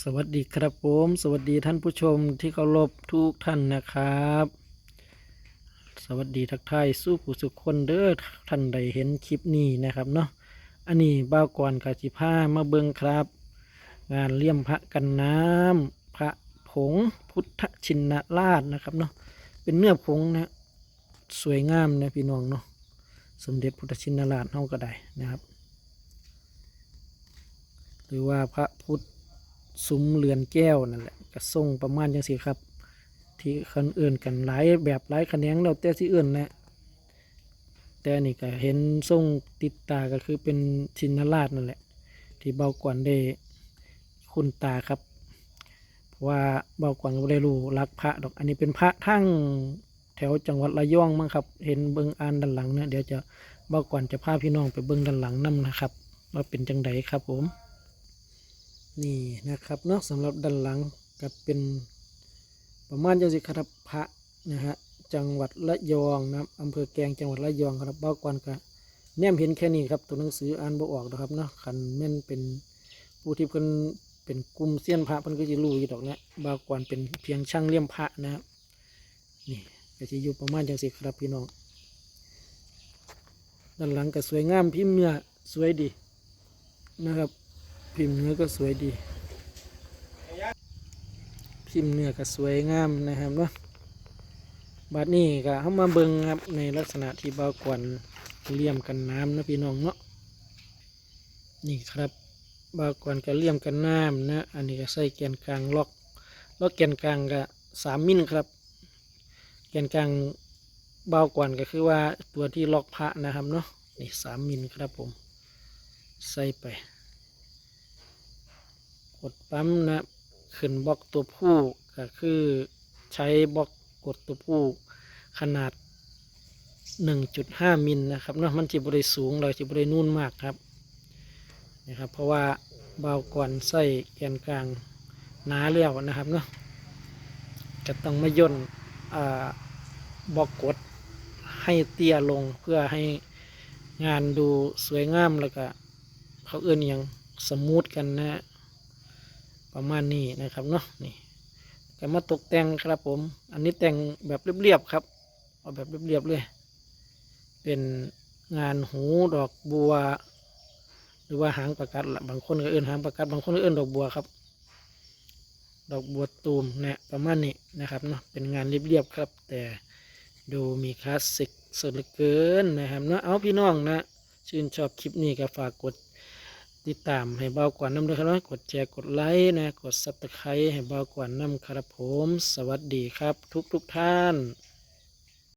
สวัสดีครับผม สวัสดีท่านผู้ชมที่เคารพทุกท่านนะครับ สวัสดีทักทายสู้ผู้สุขคนเด้อท่านใดเห็นคลิปนี้นะครับเนาะอันนี้บ้าวก่อนกาจิผ้ามาเบิงครับ งานเลี่ยมพระกันน้ำพระผงพุทธชินราชนะครับเนาะเป็นเนื้อผงนะสวยงามนะพี่น้องเนาะสมเด็จพุทธชินราชเฮาก็ได้นะครับ หรือว่าพระพุทธ ซุ้มเรือนแก้วนั่นแหละกระทรงประมาณจังสิครับ ที่คนอื่นกันหลายแบบหลายแขนงเราแต่ที่อื่นแหละแต่อันนี่ก็เห็นทรงติดตาก็คือเป็นชินราชนั่นแหละ ที่เบากวนได้คุณตาครับเพราะว่าเบากวนก็บ่ได้รู้รักพระดอก อันนี้เป็นพระทั้งแถวจังหวัดระยองมั้งครับ เห็นเบิ้งอ่านด้านหลังเนี่ยเดี๋ยวจะเบากวนจะพาพี่น้องไปเบิ้งด้านหลังนํนะครับว่าเป็นจังไดครับผม นี่นะครับเนาะสำหรับด้านหลังก็เป็นประมาณจังสิครับพระนะฮะจังหวัดระยองนะครับอำเภอแกงจังหวัดระยองครับบ้ากวนก็แนมเห็นแค่นี้ครับตัวหนังสืออ่านบ่ออกนะครับเนาะคันแม่นเป็นผู้ที่เพิ่นเป็นกลุ่มเซียนพระเพิ่นก็จะรู้อยู่ดอกเนี้ยบ้ากวนเป็นเพียงช่างเลี่ยมพระนะครับนี่ก็จะอยู่ประมาณจังสิครับพี่น้องด้านหลังก็สวยงามพิมพ์เนื้อสวยดีนะครับ พิมพ์เนื้อก็สวยดี พิมพ์เนื้อก็สวยงามนะครับเนาะบัดนี้ก็เข้ามาเบิ่งครับในลักษณะที่เบากวนเลี่ยมกันน้ำนะพี่น้องเนาะนี่ครับบากวนก็เลี่ยมกันน้ำนะอันนี้ก็ใส่แกนกลางล็อกล็อกแกนกลางก็สามมิลครับ แกนกลางเบากวนก็คือว่าตัวที่ล็อกพระนะครับเนาะนี่สามมิลครับผม ใส่ไป ดปั๊มนะขึ้นบล็อกตัวผู้ก็คือใช้บล็อกกดตัวผู้ขนาด 1.5 มิลนะครับเนาะมันจะบริสูงเราจะบรินุ่นมากครับนะครับ เพราะว่าเบาก่อนใส่แกนกลางหนาเลี้ยวนะครับเนาะจะต้องมาย่นบล็อกกดให้เตี้ยลงเพื่อให้งานดูสวยงามแล้วก็เขาเอื้อนอหยังสมูทกันนะฮะ ประมาณนี้นะครับเนาะนี่ก็มาตกแต่งครับผม อันนี้แต่งแบบเรียบๆครับเอาแบบเรียบๆเลย เป็นงานหูดอกบัว หรือว่าหางประกัดบางคนก็เอื้นหางประกัดบางคนก็เอื้นดอกบัวครับ ดอกบัวตูมเนี่ยประมาณนี้นะครับเนาะเป็นงานเรียบๆครับ แต่ดูมีคลาสสิกสุดเหลือเกินนะครับเนาะเอาพี่น้องนะชื่นชอบคลิปนี้ก็ฝากกด ติดตามให้เบากว่าน้ำด้วยครับกดแชร์กดไลค์นะ กดซับสไครต์ให้เบากว่าน้ำครับผม สวัสดีครับ ทุกทุกท่าน